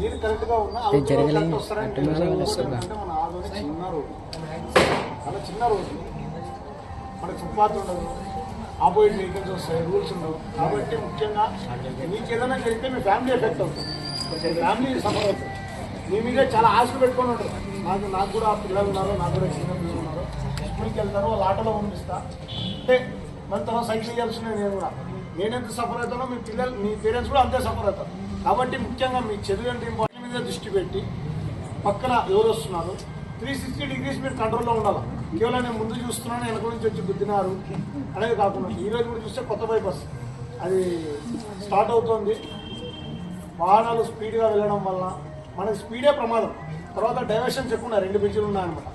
మీరు కరెక్ట్గా ఉన్నా జరగలేదు. మన ఆదోని చిన్న రోడ్డు చాలా చిన్న రోడ్డు మనకి ఫుట్పాత్ ఉండదు ఆపోజిట్ వెహికల్స్ వస్తాయి రూల్స్ ఉండవు. కాబట్టి ముఖ్యంగా మీకు ఏదైనా జరిగితే మీ ఫ్యామిలీ ఎఫెక్ట్ అవుతుంది. ఫ్యామిలీ సఫర్ అవుతుంది. మీ మీద చాలా ఆశలు పెట్టుకొని ఉంటారు. నాకు నాకు కూడా పిల్లలు ఉన్నారు నాకు కూడా చిన్న పిల్లలు ఉన్నారు. స్కూల్కి వెళ్తారు వాళ్ళ ఆటోలో పంపిస్తా. అంటే మన తర్వాత సైకిల్ చేయాల్సిన నేను కూడా. నేను ఎంత సఫర్ అవుతానో మీ పిల్లలు మీ పేరెంట్స్ కూడా అంతే సఫర్ అవుతారు. కాబట్టి ముఖ్యంగా మీ చదువు అంటే ఇంపార్టెంట్ మీద దృష్టి పెట్టి పక్కన ఎవరు వస్తున్నారు? త్రీ సిక్స్టీ డిగ్రీస్ మీరు కంట్రోల్లో ఉండాలి? కేవలం నేను ముందు చూస్తున్నాను వెనక నుంచి వచ్చి గుద్దినారు అనేది కాకుండా ఈరోజు కూడా చూస్తే కొత్త బైపాస్ అది స్టార్ట్ అవుతుంది. వాహనాలు స్పీడ్గా వెళ్ళడం వల్ల మనకి స్పీడే ప్రమాదం. తర్వాత డైవర్షన్స్ ఎక్కువ ఉన్నాయి రెండు బ్రిడ్జ్లు ఉన్నాయన్నమాట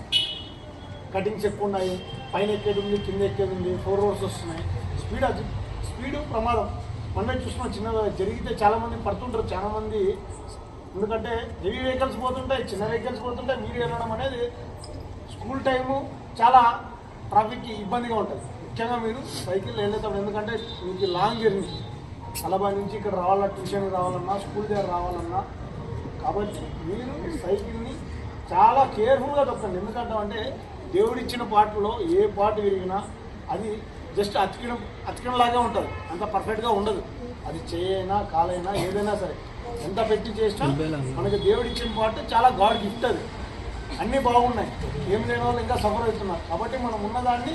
కటింగ్స్ ఎక్కువ ఉన్నాయి పైన ఎక్కేది ఉంది కింద ఎక్కేది ఉంది ఫోర్ రోడ్స్ వస్తున్నాయి. స్పీడ్ అది స్పీడ్ ప్రమాదం. మనమే చూస్తున్నాం చిన్న జరిగితే చాలా మంది పడుతుంటారు చాలా మంది. ఎందుకంటే హెవీ వెహికల్స్ పోతుంటాయి చిన్న వెహికల్స్ పోతుంటాయి మీరు వెళ్ళడం అనేది స్కూల్ టైము చాలా ట్రాఫిక్కి ఇబ్బందిగా ఉంటుంది. ముఖ్యంగా మీరు సైకిల్ వెళ్ళేటప్పుడు ఎందుకంటే మీకు లాంగ్ జర్నీ అలబా నుంచి ఇక్కడ రావాలన్నా ట్యూషన్కి రావాలన్నా స్కూల్ దగ్గర రావాలన్నా. కాబట్టి మీరు సైకిల్ని చాలా కేర్ఫుల్గా తొక్కండి. ఎందుకంటే అంటే దేవుడిచ్చిన పాటలో ఏ పాట విరిగినా అది జస్ట్ అతికిన అతికినలాగే ఉంటుంది. అంత పర్ఫెక్ట్గా ఉండదు. అది చేయైనా కాలైనా ఏదైనా సరే. ఎంత పెట్టి చేసినా మనకి దేవుడిచ్చిన పాట చాలా గాడ్ గిఫ్ట్ అది. అన్నీ బాగున్నాయి. ఏం లేని వాళ్ళు ఇంకా సఫర్ అవుతున్నారు. కాబట్టి మనం ఉన్నదాన్ని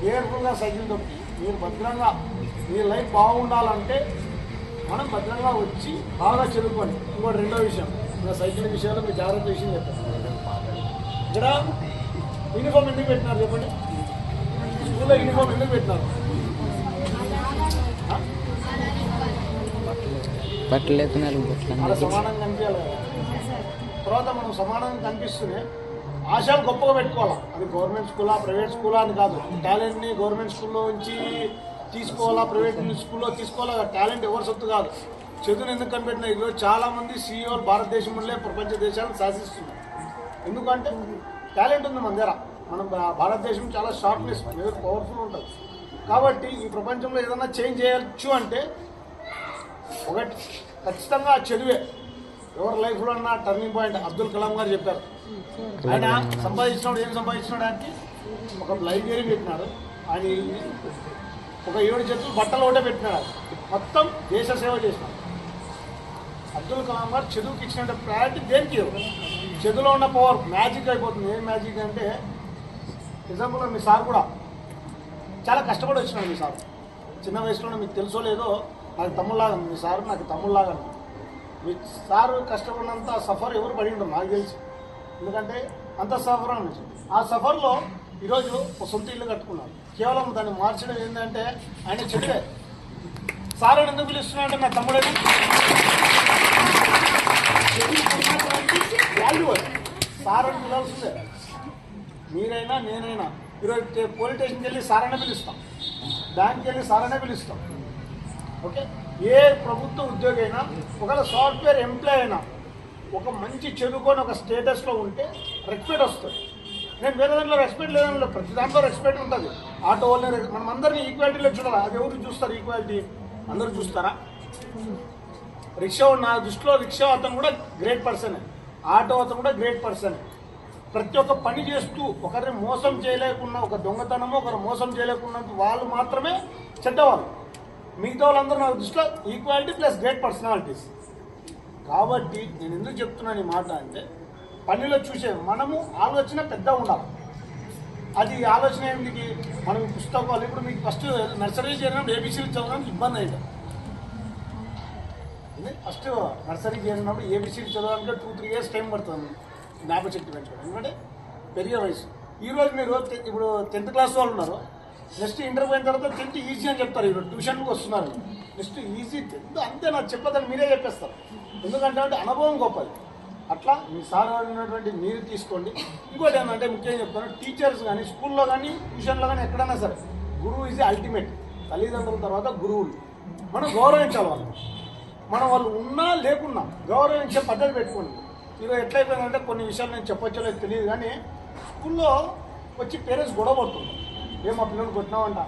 కేర్ఫుల్గా సైకిల్ తొక్కి మీరు భద్రంగా మీ లైఫ్ బాగుండాలంటే మనం భద్రంగా వచ్చి బాగా చదువుకోండి. ఇంకోటి రెండో విషయం. ఇంకా సైకిల్ విషయాలు మీ జాగ్రత్త విషయం చెప్తాను ఇక్కడ యూనిఫామ్ ఎందుకు పెట్టినారు చెప్పండి? స్కూల్లో యూనిఫామ్ ఎందుకు పెట్టినారు? అలా సమానంగా కనిపించాలి కదా. తర్వాత మనం సమానంగా కనిపిస్తూనే ఆశలు గొప్పగా పెట్టుకోవాలి? అది గవర్నమెంట్ స్కూలా ప్రైవేట్ స్కూలా అని కాదు. టాలెంట్ని గవర్నమెంట్ స్కూల్లో నుంచి తీసుకోవాలా? ప్రైవేట్ స్కూల్లో తీసుకోవాలా? టాలెంట్ ఎవరి సొత్తు కాదు. చదువుని ఎందుకు కనిపెట్టిన ఈరోజు చాలా మంది సీఈఓలు భారతదేశంలో ప్రపంచ దేశాలను శాసిస్తున్నారు. ఎందుకంటే టాలెంట్ ఉంది మన దగ్గర. మనం భారతదేశం చాలా షార్ప్నెస్ పవర్ఫుల్ ఉంటుంది. కాబట్టి ఈ ప్రపంచంలో ఏదైనా చేంజ్ చేయొచ్చు అంటే ఒకటి ఖచ్చితంగా చదివే ఎవరి లైఫ్లో అన్న టర్నింగ్ పాయింట్ అబ్దుల్ కలాం గారు చెప్పారు. ఆయన సంపాదించినాడు ఏం సంపాదించినాడు ఆయనకి ఒక లైబ్రరీ పెట్టినాడు. ఆయన ఒక ఏడు చేతులు బట్టలు ఒకటే పెట్టినాడు. మొత్తం దేశ సేవ చేసినాడు. అబ్దుల్ కలాం గారు చదువుకి ఇచ్చిన ప్రయారిటీ దేనికి? చదువులో ఉన్న పవర్ మ్యాజిక్ అయిపోతుంది. ఏం మ్యాజిక్ అంటే నిజాంలో మీ సార్ కూడా చాలా కష్టపడి వచ్చినాడు మీ సార్. చిన్న వయసులోనే మీకు తెలుసో లేదో నాకు తమ్ముళ్ళలాగా మీ సార్ నాకు తమ్ముళ్ళలాగా మీ సార్ కష్టపడినంత సఫర్ ఎవరు పడి ఉండరు నాకు తెలిసి. ఎందుకంటే అంత సఫర్ అని ఆ సఫర్లో ఈరోజు ఒక సొంత ఇల్లు కట్టుకున్నాను కేవలం దాన్ని మార్చడం ఏంటంటే ఆయన చెడువే సార్ అని ఎందుకు పిలుస్తున్నాడంటే నా తమ్ముడని? వాల్యూ సార్ అని పిలవాల్సిందే. మీరైనా నేనైనా. ఈరోజు పోలీస్ స్టేషన్కి వెళ్ళి సారనే పిలుస్తాం. బ్యాంక్కి వెళ్ళి సారనే పిలుస్తాం. ఓకే? ఏ ప్రభుత్వ ఉద్యోగి అయినా ఒకవేళ సాఫ్ట్వేర్ ఎంప్లాయ్ అయినా ఒక మంచి చదువుకొని ఒక స్టేటస్లో ఉంటే రెస్పెక్ట్ వస్తుంది. నేను వేరే దాంట్లో రెస్పెక్ట్ లేదని ప్రతి దాంట్లో రెస్పెక్ట్ ఉంటుంది. ఆటో వాళ్ళని మనం అందరినీ ఈక్వాలిటీలో చూడాలి? అది ఎవరు చూస్తారు ఈక్వాలిటీ. అందరూ చూస్తారా? రిక్షా నా దృష్టిలో రిక్షా అతను కూడా గ్రేట్ పర్సనే. ఆటో అతను కూడా గ్రేట్ పర్సనే. ప్రతి ఒక్క పని చేస్తూ ఒకరిని మోసం చేయలేకుండా ఒక దొంగతనము ఒకరు మోసం చేయలేకున్న వాళ్ళు మాత్రమే చెడ్డవాళ్ళు. మిగతా వాళ్ళందరూ నా దృష్టిలో ఈక్వాలిటీ ప్లస్ గ్రేట్ పర్సనాలిటీస్ కాబట్టి నేను ఎందుకు చెప్తున్నాను ఈ మాట అంటే పనిలో చూసే మనము ఆలోచన పెద్ద ఉండాలి. అది ఆలోచన ఏంటికి మనం పుస్తకాలు ఇప్పుడు మీకు ఫస్ట్ నర్సరీ చేరినప్పుడు ఏబీసీలు చదవడానికి ఇబ్బంది అయింది ఫస్ట్ నర్సరీ చేరినప్పుడు ఏబీసీలు చదవడానికి టూ త్రీ ఇయర్స్ టైం పడుతుంది. జ్ఞాపశక్తి పెంచుకోవడం ఎందుకంటే పెరిగే వయసు. ఈ రోజు మీరు ఇప్పుడు టెన్త్ క్లాస్ వాళ్ళు ఉన్నారు. నెక్స్ట్ ఇంటర్ పోయిన తర్వాత టెన్త్ ఈజీ అని చెప్తారు. ఇప్పుడు ట్యూషన్కి వస్తున్నారు. నెక్స్ట్ ఈజీ టెన్త్ అంతే నాకు చెప్పదని మీరే చెప్పేస్తారు. ఎందుకంటే అంటే అనుభవం గొప్పది. అట్లా మీ సార్ ఉన్నటువంటి మీరు తీసుకోండి. ఇంకోటి ఏంటంటే ముఖ్యంగా చెప్తాను టీచర్స్ కానీ స్కూల్లో కానీ ట్యూషన్లో కానీ ఎక్కడైనా సరే గురువు ఈజ్ అల్టిమేట్ తల్లిదండ్రుల తర్వాత గురువులు. మనం గౌరవించాలి వాళ్ళు మనం వాళ్ళు ఉన్నా లేకున్నా గౌరవించే పద్ధతి పెట్టుకోండి. ఈరోజు ఎట్లయిపోయిందంటే కొన్ని విషయాలు నేను చెప్పొచ్చో లేదు తెలియదు కానీ స్కూల్లో వచ్చి పేరెంట్స్ గొడవ పడుతుంది ఏం మా పిల్లలు కొట్టినామంట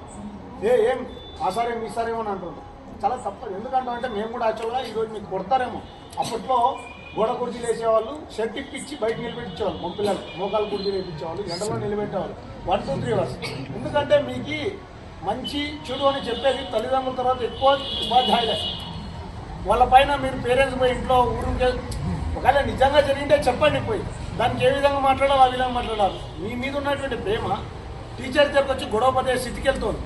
ఏ ఏం? ఆ సారే మీ సారేమో అని అంటుంటారు చాలా తప్పదు ఎందుకంటే అంటే మేము కూడా యాక్చువల్గా ఈరోజు మీకు కొడతారేమో. అప్పట్లో గోడ కుర్చీలు వేసేవాళ్ళు షర్ట్ ఇప్పించి బయట నిలబెట్టించేవాళ్ళు మా పిల్లలు. మోకాలు కుర్చీలు వేయించేవాళ్ళు ఎండలో నిలబెట్టేవాళ్ళు. One two three hours. ఎందుకంటే మీకు మంచి చెడు అని చెప్పేది తల్లిదండ్రుల తర్వాత ఎక్కువ ఉపాధ్యాయులే. వాళ్ళ పైన మీరు పేరెంట్స్ పోయి ఇంట్లో ఊరికి ఒకవేళ నిజంగా జరిగింటే చెప్పండి పోయి. దానికి ఏ విధంగా మాట్లాడాలో ఆ విధంగా మాట్లాడాలి. మీ మీద ఉన్నటువంటి ప్రేమ టీచర్ దగ్గరకు వచ్చి గొడవ పడే స్థితికి వెళ్తుంది.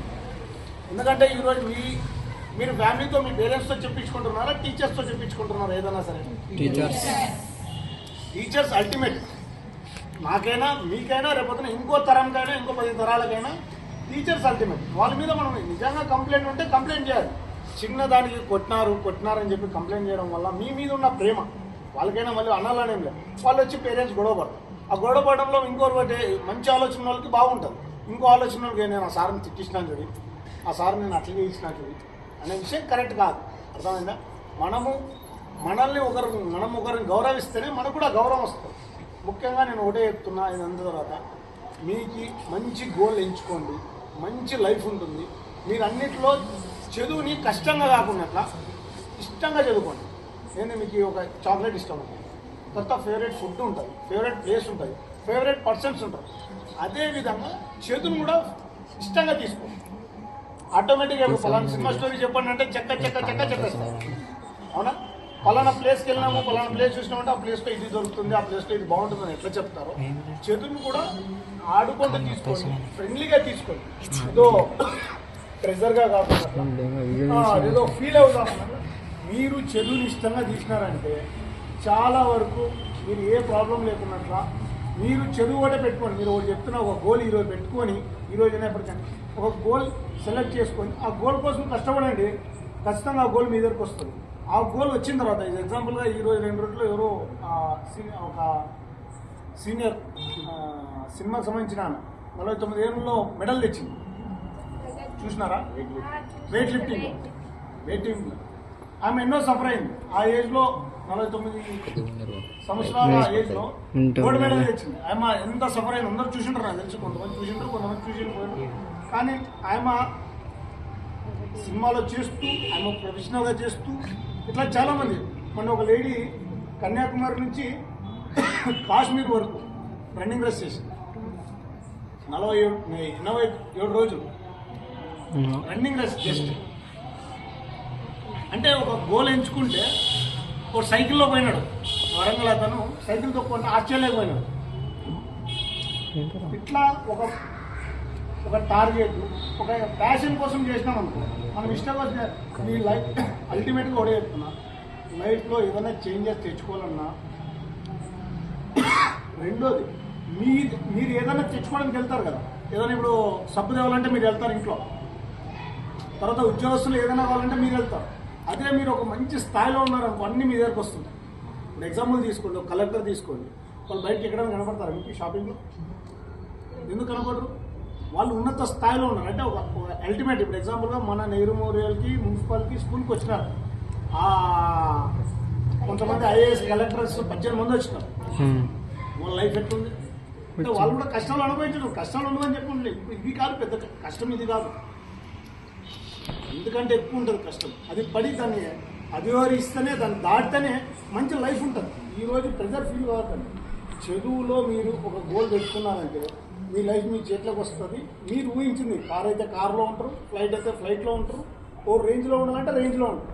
ఎందుకంటే ఈరోజు మీ మీరు ఫ్యామిలీతో మీ పేరెంట్స్తో చెప్పించుకుంటున్నారా టీచర్స్తో చెప్పించుకుంటున్నారా ఏదైనా సరే? టీచర్స్ టీచర్స్ అల్టిమేట్ నాకైనా మీకైనా రేపొద్దున ఇంకో తరంకైనా ఇంకో పది తరాలకైనా టీచర్స్ అల్టిమేట్ వాళ్ళ మీద మనం నిజంగా కంప్లైంట్ ఉంటే కంప్లైంట్ చేయాలి. చిన్న దానికి కొట్టినారు కొట్టినారని చెప్పి కంప్లైంట్ చేయడం వల్ల మీ మీద ఉన్న ప్రేమ వాళ్ళకైనా మళ్ళీ అనాలనేం లేదు. వాళ్ళు వచ్చి పేరెంట్స్ గొడవ పడతారు. ఆ గొడవ పడడంలో మంచి ఆలోచన వాళ్ళకి బాగుంటుంది. ఇంకో ఆలోచన వాళ్ళకి నేను ఆ సార్ని తిట్టించినాను చూడి ఆ సార్ నేను అట్లా చేయించిన చూడి అనే విషయం కరెక్ట్ కాదు. అర్థమైందా? మనము మనల్ని ఒకరు మనం ఒకరిని గౌరవిస్తేనే మనకు కూడా గౌరవం వస్తుంది. ముఖ్యంగా నేను ఒకటే చెప్తున్నా ఇదంతా తర్వాత. మీకు మంచి గోల్ ఎంచుకోండి. మంచి లైఫ్ ఉంటుంది. మీరు అన్నిట్లో చదువుని కష్టంగా కాకుండా ఇష్టంగా చదువుకోండి. నేను మీకు ఒక చాక్లెట్ ఇష్టం ఉంటుంది తర్వాత ఫేవరెట్ ఫుడ్ ఉంటుంది ఫేవరెట్ ప్లేస్ ఉంటుంది ఫేవరెట్ పర్సన్స్ ఉంటారు. అదేవిధంగా చదువును కూడా ఇష్టంగా తీసుకోండి ఆటోమేటిక్గా పలానా సినిమా స్టోరీ చెప్పండి అంటే చెక్క చెక్క చెక్క చెప్పేస్తారు అవునా? పలానా ప్లేస్కి వెళ్ళినాము పలానా ప్లేస్ చూసినామంటే ఆ ప్లేస్లో ఇది దొరుకుతుంది ఆ ప్లేస్లో ఇది బాగుంటుంది అని ఎట్లా చెప్తారో చదువును కూడా ఆడుకుంటూ తీసుకోండి ఫ్రెండ్లీగా తీసుకోండి. ఏదో ప్రెజర్గా కాకుండా ఏదో ఫీల్ అవుతామన్నా మీరు చదువుని ఇష్టంగా తీసినారంటే చాలా వరకు మీరు ఏ ప్రాబ్లం లేకున్నట్లా మీరు చదువు కూడా పెట్టుకోండి. మీరు ఒకటి చెప్తున్న ఒక గోల్ ఈరోజు పెట్టుకొని ఈరోజు ఎప్పటికైనా ఒక గోల్ సెలెక్ట్ చేసుకొని ఆ గోల్ కోసం కష్టపడండి. ఖచ్చితంగా ఆ గోల్ మీ దగ్గరకు వస్తుంది. ఆ గోల్ వచ్చిన తర్వాత ఇది ఎగ్జాంపుల్గా ఈరోజు రెండు రోజుల్లో ఎవరో ఒక సీనియర్ సినిమాకి సంబంధించిన నలభై తొమ్మిది ఏళ్ళలో మెడల్ తెచ్చింది. చూసినారా? వెయిట్ లిఫ్టింగ్ వెయిట్ లిఫ్టింగ్ ఆమె ఎన్నో సఫర్ అయింది. ఆ ఏజ్లో నలభై తొమ్మిది సంవత్సరాల ఏజ్లో గోల్డ్ మెడల్ తెచ్చింది. ఆమె ఎంత సఫర్ అయింది అందరూ చూసింటారు నాకు తెలిసి కొంతమంది చూసింటారు కొంతమంది చూసి కానీ ఆమె సినిమాలో చేస్తూ ఆమె ప్రొఫెషనల్గా చేస్తూ ఇట్లా చాలామంది. మొన్న ఒక లేడీ కన్యాకుమారి నుంచి కాశ్మీర్ వరకు రన్నింగ్ రేస్ చేసింది. నలభై ఏడు ఎనభై ఏడు రోజులు రన్నింగ్ రేస్ జస్ట్ అంటే ఒక గోల్ ఎంచుకుంటే ఒక సైకిల్లో పోయినాడు. వరంగల్ అతను సైకిల్ తొక్కుంటే ఆస్ట్రేలియాకి పోయినాడు. ఇట్లా ఒక ఒక టార్గెట్ ఒక ప్యాషన్ కోసం చేసినాం అనుకో. మనం ఇష్టంగా చే- మీ లైఫ్ అల్టిమేట్గా ఒకటే చెప్తున్నా. లైఫ్లో ఏదైనా చేంజెస్ తెచ్చుకోవాలన్నా రెండోది మీ మీరు ఏదైనా తెచ్చుకోవడానికి వెళ్తారు కదా. ఏదైనా ఇప్పుడు సబ్బు తేవాలంటే మీరు వెళ్తారు ఇంట్లో. తర్వాత ఉద్యోగస్తులు ఏదైనా కావాలంటే మీరు వెళ్తారు. అదే మీరు ఒక మంచి స్థాయిలో ఉన్నారనుకో అన్నీ మీ దగ్గరకు వస్తుంది. ఇప్పుడు ఎగ్జాంపుల్ తీసుకోండి ఒక కలెక్టర్ తీసుకోండి. వాళ్ళు బయటకి ఎక్కడైనా కనపడతారు మీకు షాపింగ్లో ఎందుకు కనపడరు? వాళ్ళు ఉన్నత స్థాయిలో ఉన్నారు. అంటే ఒక అల్టిమేట్ ఇప్పుడు ఎగ్జాంపుల్గా మన నెహ్రూ మెమోరియల్కి మున్సిపాలిటీ స్కూల్కి వచ్చినారు. ఆ, కొంతమంది ఐఏఎస్ కలెక్టర్స్ పద్దెనిమిది మంది వచ్చినారు. వాళ్ళ లైఫ్ ఎట్లుంది? అంటే వాళ్ళు కూడా కష్టాలు అనుభవించడం కష్టాలు ఉండవని చెప్పండి ఇది కాదు పెద్ద కష్టం ఇది కాదు. ఎందుకంటే ఎక్కువ ఉంటుంది కష్టం. అది పడి దాన్ని అధివరిస్తేనే దాన్ని దాటితేనే మంచి లైఫ్ ఉంటుంది. ఈరోజు ప్రెజర్ ఫీల్ కావద్దండి చదువులో మీరు ఒక గోల్ పెట్టుకున్నారంటే మీ లైఫ్ మీ చేతిలోకి వస్తుంది. మీరు ఊహించింది కార్ అయితే కార్లో ఉంటారు ఫ్లైట్ అయితే ఫ్లైట్లో ఉంటారు ఓ రేంజ్లో ఉండాలంటే రేంజ్లో ఉంటారు.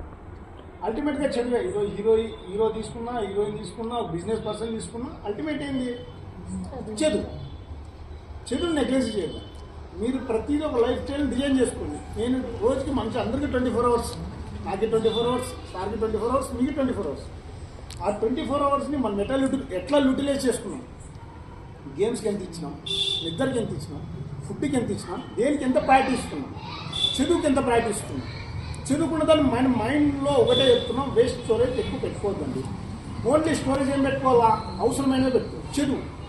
అల్టిమేట్గా చదివే హీరో హీరో హీరో తీసుకున్నా హీరోయిన్ తీసుకున్నా బిజినెస్ పర్సన్ తీసుకున్నా అల్టిమేట్ ఏంది? చదువు. చదువు. నెగ్లెక్ట్ చేయదు మీరు ప్రతిదీ ఒక లైఫ్ స్టైల్ డిజైన్ చేసుకోండి. నేను రోజుకి మంచి అందరికీ ట్వంటీ ఫోర్ అవర్స్ నాకు ట్వంటీ ఫోర్ అవర్స్ సార్కి ట్వంటీ ఫోర్ అవర్స్ మీకు ట్వంటీ ఫోర్ అవర్స్. ఆ ట్వంటీ ఫోర్ అవర్స్ని మనం ఎట్లా యూటి ఎట్లా యూటిలైజ్ చేసుకున్నాం? గేమ్స్కి ఎంత ఇచ్చినాం? నిద్రకి ఎంత ఇచ్చినాం? ఫుడ్కి ఎంత ఇచ్చినాం? దేనికి ఎంత ప్రాక్టీస్ ఇస్తున్నాం? చదువుకి ఎంత ప్రాక్టీస్ ఇస్తున్నాం? చదువుకున్న దాన్ని మన మైండ్లో ఒకటే చెప్తున్నాం వేస్ట్ స్టోరేజ్ ఎక్కువ పెట్టుకోవద్దండి. ఓన్లీ స్టోరేజ్ ఏం పెట్టుకోవాలా? అవసరమైనవి పెట్టుకో చదువు.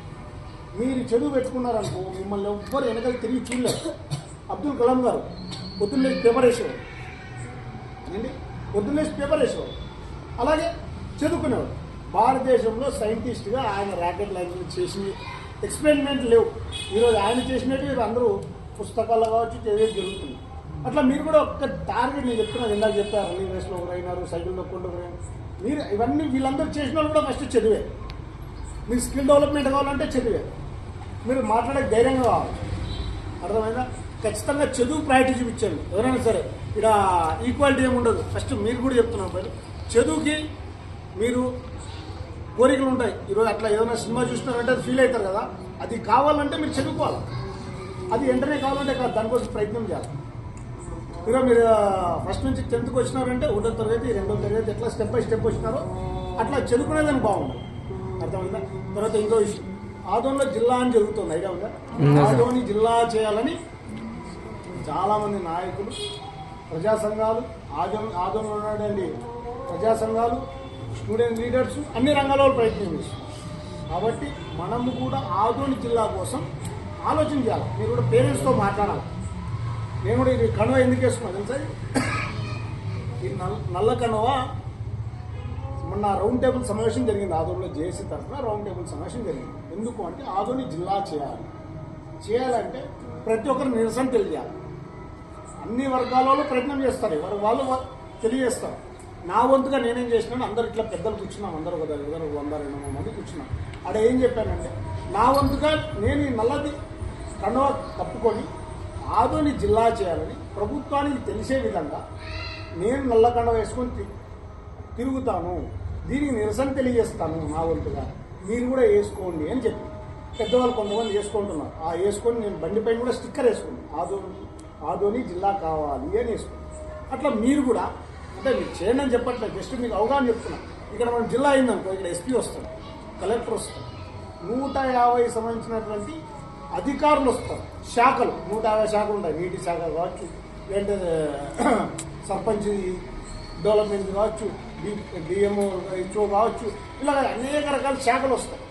మీరు చదువు పెట్టుకున్నారనుకో మిమ్మల్ని ఎవ్వరు వెనకాల తిరిగి చూడలేరు. అబ్దుల్ కలాం గారు పొద్దున్నే పేపర్ వేసేవారు ఏంటి? పొద్దున్నే పేపర్ వేసేవారు అలాగే చదువుకునేవాడు. భారతదేశంలో సైంటిస్ట్గా ఆయన ర్యాకెట్ లాంటివి చేసి ఎక్స్పెరిమెంట్ లేవు. ఈరోజు ఆయన చేసినట్టు అందరూ పుస్తకాలు కావచ్చు చదివేది జరుగుతుంది. అట్లా మీరు కూడా ఒక్క టార్గెట్ నేను చెప్తున్నాను ఇందాక చెప్పారు రన్నింగ్ రేస్లో ఒకరు అయినారు సైకిల్ నొక్కుండా ఒకరు మీరు ఇవన్నీ వీళ్ళందరూ చేసిన వాళ్ళు కూడా ఫస్ట్ చదివే. మీకు స్కిల్ డెవలప్మెంట్ కావాలంటే చదివే. మీరు మాట్లాడే ధైర్యంగా కావాలి. అర్థమైందా? ఖచ్చితంగా చదువు ప్రయారిటీ చూపించండి ఎవరైనా సరే ఇక్కడ ఈక్వాలిటీ ఏమి ఉండదు. ఫస్ట్ మీరు కూడా చెప్తున్నాం పైన చదువుకి మీరు కోరికలు ఉంటాయి. ఈరోజు అట్లా ఏదైనా సినిమా చూసినారంటే అది ఫీల్ అవుతారు కదా. అది కావాలంటే మీరు చదువుకోవాలి. అది వెంటనే కావాలంటే కాదు దానికోసం ప్రయత్నం చేయాలి. ఈరోజు మీరు ఫస్ట్ నుంచి టెన్త్కి వచ్చినారంటే ఒకటో తరగతి రెండో తరగతి ఎట్లా స్టెప్ బై స్టెప్ వచ్చినారో అట్లా చదువుకునేదానికి బాగుంది. అర్థమైందా? తర్వాత ఇంకో విషయం ఆదోన్లో జిల్లా అని జరుగుతుంది ఐడియా ఉందా? ఆదోని జిల్లా చేయాలని చాలామంది నాయకులు ప్రజా సంఘాలు ఆదోన్ ఆదోన్లో ఉన్నటువంటి ప్రజా సంఘాలు స్టూడెంట్ లీడర్స్ అన్ని రంగాల్లో ప్రయత్నం చేస్తున్నారు. కాబట్టి మనము కూడా ఆదోని జిల్లా కోసం ఆలోచన చేయాలి. మీరు కూడా పేరెంట్స్తో మాట్లాడాలి. నేను కూడా ఇది కణువ ఎందుకు వేసుకున్నా తెలుసా? ఈ నల్ల నల్ల కణువ మొన్న రౌండ్ టేబుల్ సమావేశం జరిగింది ఆదోనిలో జేఏసీ తరఫున రౌండ్ టేబుల్ సమావేశం జరిగింది. ఎందుకు అంటే ఆదోని జిల్లా చేయాలి. చేయాలంటే ప్రతి ఒక్కరు నిరసన తెలియాలి. అన్ని వర్గాలలో ప్రయత్నం చేస్తారు. ఎవరు వాళ్ళు తెలియజేస్తారు. నా వంతుగా నేనేం చేసినాను అందరు ఇట్లా పెద్దలు కూర్చున్నాం. అందరూ ఒక దగ్గర వంద రెండు వందల మంది కూర్చున్నాం. అక్కడ ఏం చెప్పానంటే నా వంతుగా నేను ఈ నల్లది కండవ కప్పుకొని ఆదోని జిల్లా చేయాలని ప్రభుత్వానికి తెలిసే విధంగా నేను నల్ల కండవ వేసుకొని తిరుగుతాను. దీనికి నిరసన తెలియజేస్తాను నా వంతుగా. మీరు కూడా వేసుకోండి అని చెప్పి. పెద్దవాళ్ళు కొంతమంది వేసుకుంటున్నారు. ఆ వేసుకొని నేను బండిపైన కూడా స్టిక్కర్ వేసుకున్నాను. ఆదోని ఆదోని జిల్లా కావాలి అని వేసుకున్నాను. అట్లా మీరు కూడా అంటే మీరు చేయండి అని చెప్పట్లేదు. జస్ట్ మీకు అవగాహన చెప్తున్నాను ఇక్కడ మనం జిల్లా అయిందనుకో ఇక్కడ ఎస్పీ వస్తాడు కలెక్టర్ వస్తాడు నూట యాభై సంబంధించినటువంటి అధికారులు వస్తారు. శాఖలు నూట యాభై శాఖలు ఉంటాయి. నీటి శాఖ కావచ్చు లేదంటే సర్పంచ్ డెవలప్మెంట్ కావచ్చు బియ్యము ఇచ్చో కావచ్చు. ఇలా అనేక రకాల శాఖలు వస్తాయి.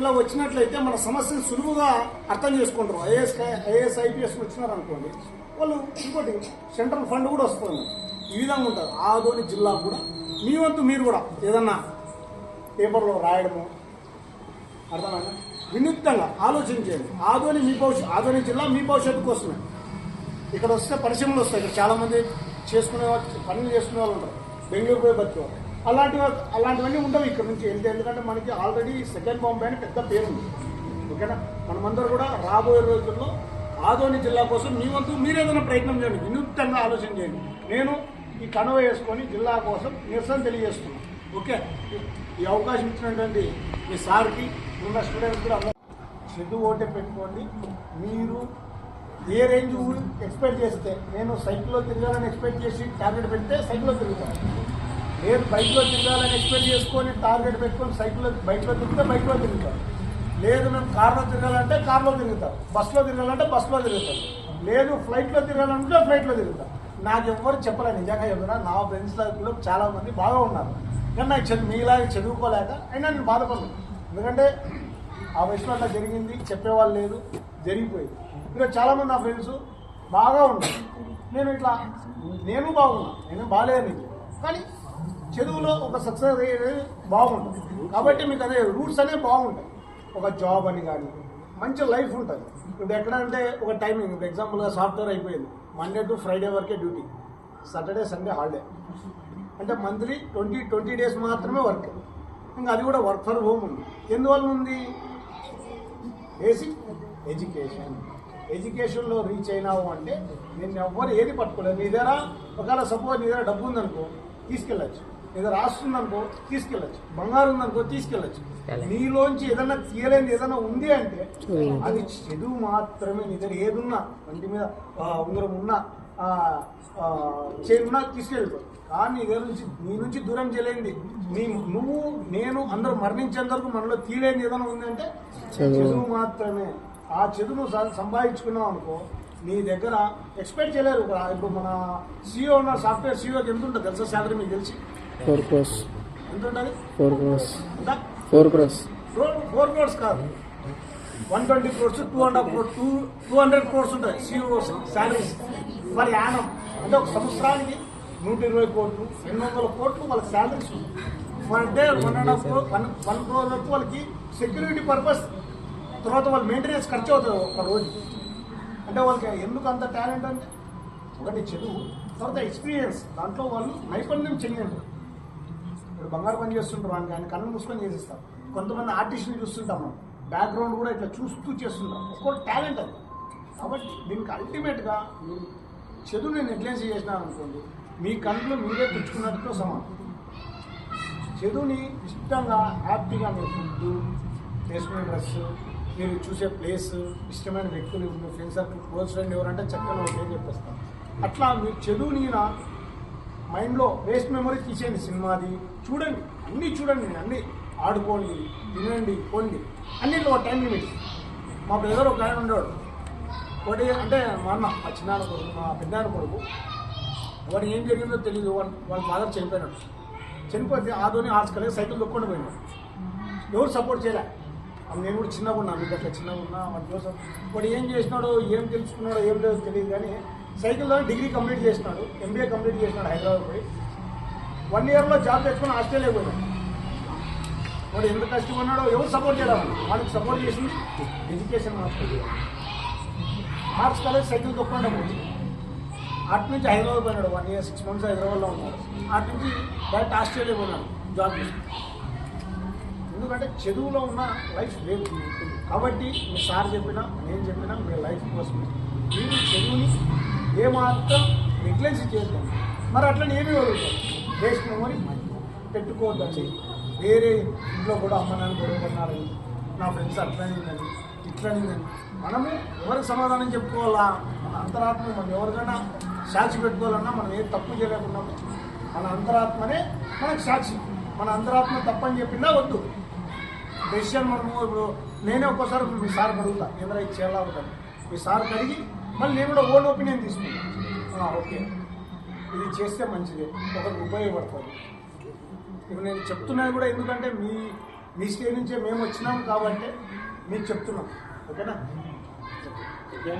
ఇలా వచ్చినట్లయితే మన సమస్యను సులువుగా అర్థం చేసుకుంటారు. ఐఏఎస్ ఐఏఎస్ ఐపీఎస్ వచ్చినారనుకోండి వాళ్ళు ఇంకోటి సెంట్రల్ ఫండ్ కూడా వస్తుంది. ఈ విధంగా ఉంటారు. ఆదోని జిల్లా కూడా. మీ వంతు మీరు కూడా ఏదన్నా పేపర్లో రాయడము అర్థమైనా వినూత్నంగా ఆలోచించేయండి ఆదోని మీ భవిష్యత్ ఆదోని జిల్లా మీ భవిష్యత్తు కోసమే ఇక్కడ వస్తే పరిశ్రమలు వస్తాయి. ఇక్కడ చాలామంది చేసుకునే వాళ్ళు పనులు చేసుకునే వాళ్ళు ఉంటారు. బెంగళూరు పోయి బతికేవారు అలాంటివి అలాంటివన్నీ ఉండవు ఇక్కడ నుంచి. వెళ్తే ఎందుకంటే మనకి ఆల్రెడీ సెకండ్ బాంబే అని పెద్ద పేరు ఉంది. ఓకేనా? మనమందరూ కూడా రాబోయే రోజుల్లో ఆదోని జిల్లా కోసం మీ వంతు మీరేదైనా ప్రయత్నం చేయండి. వినూత్నంగా ఆలోచన చేయండి. నేను ఈ కనువ వేసుకొని జిల్లా కోసం నిరసన తెలియజేస్తున్నాను. ఓకే? ఈ అవకాశం ఇచ్చినటువంటి మీ సార్కి ఉన్న స్టూడెంట్స్ కూడా అందరూ చదువు ఓటే పెట్టుకోండి. మీరు ఏ రేంజ్ ఎక్స్పెక్ట్ చేస్తే నేను సైకిల్లో తిరగాలని ఎక్స్పెక్ట్ చేసి టార్గెట్ పెడితే సైకిల్లో తిరుగుతాను. లేదు బైక్లో తిరగాలని ఎక్స్పెక్ట్ చేసుకొని టార్గెట్ పెట్టుకొని సైకిల్లో బైక్లో తిరిగితే బైక్లో తిరుగుతాం లేదు మేము కార్లో తిరగాలంటే కార్లో తిరుగుతాం బస్సులో తిరగాలంటే బస్సులో తిరుగుతాం లేదు ఫ్లైట్లో తిరగాలంటే ఫ్లైట్లో తిరుగుతాం నాకు ఎవ్వరు చెప్పలేదు నిజంగా చెప్తున్నా. నా ఫ్రెండ్స్ చాలామంది బాగా ఉన్నారు. కానీ నాకు చదువు మీలాగా చదువుకోలేక అయినా నేను బాధపడలేదు ఎందుకంటే ఆ వయసులో అట్లా జరిగింది చెప్పేవాళ్ళు లేదు జరిగిపోయింది. ఇంకా చాలామంది నా ఫ్రెండ్స్ బాగా ఉన్నారు. నేను ఇట్లా నేను బాగున్నా నేను బాగాలేదని. కానీ చదువులో ఒక సక్సెస్ అయ్యేది బాగుంటుంది. కాబట్టి మీకు అదే రూట్స్ అనేవి బాగుంటాయి. ఒక జాబ్ అని కానీ మంచి లైఫ్ ఉంటుంది. ఇప్పుడు ఎక్కడ అంటే ఒక టైమింగ్ ఇప్పుడు ఎగ్జాంపుల్గా సాఫ్ట్వేర్ అయిపోయింది. మండే టు ఫ్రైడే వరకే డ్యూటీ సాటర్డే సండే హాలిడే అంటే మంత్లీ ట్వంటీ ట్వంటీ డేస్ మాత్రమే వర్క్ ఇంకా అది కూడా వర్క్ ఫర్ హోమ్ ఉంది. ఎందువల్ల ఉంది? బేసిక్ ఎడ్యుకేషన్ ఎడ్యుకేషన్లో రీచ్ అయినావు అంటే నేను ఎవ్వరు ఏది పట్టుకోలేదు. నీ దగ్గర ఒకవేళ సపోజ్ నీ దగ్గర డబ్బు ఉందనుకో తీసుకెళ్ళచ్చు. ఆస్తి ఉందనుకో తీసుకెళ్ళచ్చు. బంగారం ఉందనుకో తీసుకెళ్ళచ్చు. నీలోంచి ఏదైనా తీయలేని ఏదైనా ఉంది అంటే అది చదువు మాత్రమే నీ దగ్గర ఏదున్నా వంటి మీద ఉంగరం ఉన్నా ఆ, ఆ, చేయి ఉన్నా తీసుకెళ్ళిపో. కానీ నీ దగ్గర నుంచి నీ నుంచి దూరం చేయలేంది నీ నువ్వు నేను అందరూ మరణించేంత వరకు మనలో తీయలేని ఏదైనా ఉందంటే. చదువు మాత్రమే. ఆ చదువు నువ్వు సం- సంపాదించుకున్నావు అనుకో నీ దగ్గర ఎక్స్పెక్ట్ చేయలేరు. ఇప్పుడు మన సీఓ ఉన్న సాఫ్ట్వేర్ సీఓకి ఎంత ఉంటుంది తెలుసా శాలరీ మీకు తెలిసి? ఫోర్ క్రోస్ ఎంత ఉంటుంది four crores four crores four crores కాదు. One twenty crores two and half crore two two hundred crores ఉంటాయి సీఓ శాలరీస్ మరి యానం. అంటే ఒక సంవత్సరానికి నూట ఇరవై కోట్లు రెండు వందల కోట్లు వాళ్ళకి salaries one day one and half one one crore వరకు వాళ్ళకి సెక్యూరిటీ పర్పస్ తర్వాత వాళ్ళు మెయింటెనెన్స్ ఖర్చు అవుతుంది ఒక రోజు. అంటే వాళ్ళకి ఎందుకు అంత టాలెంట్ అంటే ఒకటి చదువు తర్వాత ఎక్స్పీరియన్స్ దాంట్లో వాళ్ళు నైపుణ్యం చెందిండ్రు ఇప్పుడు బంగారు పని చేస్తుంటారు అని ఆయన కళ్ళు మూసుకొని చేసేస్తారు. కొంతమంది ఆర్టిస్ట్ని చూస్తుంటాం మనం. బ్యాక్గ్రౌండ్ కూడా ఇట్లా చూస్తూ చేస్తుంటాం. ఒక్కొక్క టాలెంట్ అది. కాబట్టి దీనికి అల్టిమేట్గా మీరు చదువుని నెగ్లెన్స్ చేసినారు అనుకోండి మీ కళ్ళు మీరే తెచ్చుకున్నట్టుతో సమానం. చదువుని ఇష్టంగా హ్యాపీగా మీరు ఫుడ్ వేసుకునే డ్రెస్సు మీరు చూసే ప్లేస్ ఇష్టమైన వ్యక్తులు మీ ఫ్రెండ్ సర్కిల్ క్లోజ్ ఫ్రెండ్ ఎవరంటే చక్కగా ఒకే చెప్పేస్తాం అట్లా మీరు చదువుని నా మైండ్లో వేస్ట్ మెమరీ తీసేయండి సినిమాది. చూడండి అన్నీ చూడండి అన్నీ ఆడుకోండి తినండి పోండి. అన్నింటిలో టైం లిమిట్ మా బ్రదర్ ఒక ఆయన ఉండేవాడు. ఒకటి అంటే మా అన్న మా చిన్నాన్న కొడుకు మా పెద్దనాన్న కొడుకు. వాడు ఏం జరిగిందో తెలియదు వాళ్ళ వాళ్ళ ఫాదర్ చనిపోయినాడు. చనిపోతే ఆదోని ఆర్ట్స్ కలిగి సైకిల్ దొక్కుండా పోయినాడు. ఎవరు సపోర్ట్ చేయలే. నేను కూడా చిన్నగా ఉన్నా మీకు అట్లా చిన్నగా ఉన్నా వాడి కోసం వాడు ఏం చేసినాడో ఏం తెలుసుకున్నాడో ఏం లేదో తెలియదు కానీ సైకిల్లో డిగ్రీ కంప్లీట్ చేసినాడు ఎంబీఏ కంప్లీట్ చేసినాడు హైదరాబాద్ పోయి. వన్ ఇయర్లో జాబ్ తెచ్చుకొని ఆస్ట్రేలియా పోయినాడు వాడు ఎంత కష్టపడినాడో ఎవరు సపోర్ట్ చేయడం వాడికి సపోర్ట్ చేసింది ఎడ్యుకేషన్ మాత్రమే ఆర్ట్స్ కాలేజ్ సైకిల్ తొక్కకుండా పోయి అటు నుంచి హైదరాబాద్ పోయినాడు వన్ ఇయర్ సిక్స్ మంత్స్ హైదరాబాద్లో ఉన్నాడు. అటు నుంచి డైరెక్ట్ ఆస్ట్రేలియా పోయినాడు జాబ్ చేసి. ఎందుకంటే చదువులో ఉన్న లైఫ్ లేదు. కాబట్టి మీ సార్ చెప్పినా నేను చెప్పినా మీ లైఫ్ కోసం. మీరు చదువుని ఏమాత్రం నెగ్లెన్స్ చేద్దాం మరి అట్లా ఏమీ వదులుతాం వేస్ట్ మెమరీ పెట్టుకోవద్దండి వేరే ఇంట్లో కూడా అమ్మ నాన్న గొడవపడినారని నా ఫ్రెండ్స్ అట్లనిందని ఇట్లనిందని మనము ఎవరికి సమాధానం చెప్పుకోవాలా? మన అంతరాత్మ మనం ఎవరికైనా సాక్షి పెట్టుకోవాలన్నా మనం ఏ తప్పు చేయలేకుండా మన అంతరాత్మనే మనకు సాక్షి. మన అంతరాత్మ తప్పని చెప్పినా వద్దు. డెసిషన్ మనము ఇప్పుడు నేనే ఒక్కోసారి మీ సార్ అడుగుతా ఏదైనా ఇది చేయాలా మీ సార్ అడిగి మళ్ళీ నేను కూడా ఓన్ ఒపీనియన్ తీసుకుంటాను ఓకే. ఇది చేస్తే మంచిది. ఒకరికి ఉపయోగపడుతుంది. ఇప్పుడు నేను చెప్తున్నది కూడా ఎందుకంటే మీ మీ స్టేజ్ నుంచే మేము వచ్చినాం కాబట్టి మీకు చెప్తున్నాం. ఓకేనా? ఓకే.